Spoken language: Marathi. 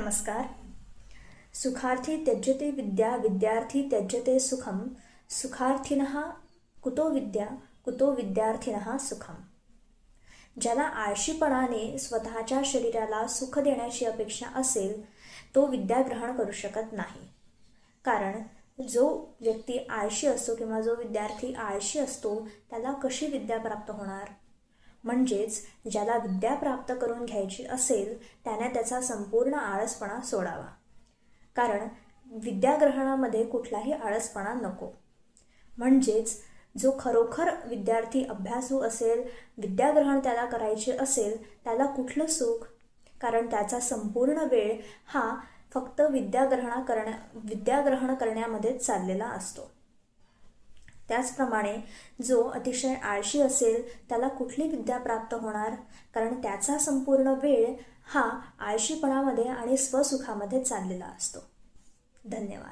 नमस्कार. सुखार्थी त्यज्यते विद्या विद्यार्थी त्यजते सुखम. सुखार्थिनः कुतो विद्या कुतो विद्यार्थिन सुखम. ज्याला आळशीपणाने स्वतःच्या शरीराला सुख देण्याची अपेक्षा असेल तो विद्या ग्रहण करू शकत नाही. कारण जो व्यक्ती आळशी असतो किंवा जो विद्यार्थी आळशी असतो त्याला कशी विद्या प्राप्त होणार? म्हणजेच ज्याला विद्या प्राप्त करून घ्यायची असेल त्याने त्याचा संपूर्ण आळसपणा सोडावा. कारण विद्याग्रहणामध्ये कुठलाही आळसपणा नको. म्हणजेच जो खरोखर विद्यार्थी अभ्यासू असेल विद्याग्रहण त्याला करायचे असेल त्याला कुठलं सुख? कारण त्याचा संपूर्ण वेळ हा फक्त विद्याग्रहणा करण्या विद्याग्रहण करण्यामध्येच चाललेला असतो. त्याचप्रमाणे जो अतिशय आळशी असेल त्याला कुठली विद्या प्राप्त होणार? कारण त्याचा संपूर्ण वेळ हा आळशीपणामध्ये आणि स्वसुखामध्ये चाललेला असतो. धन्यवाद.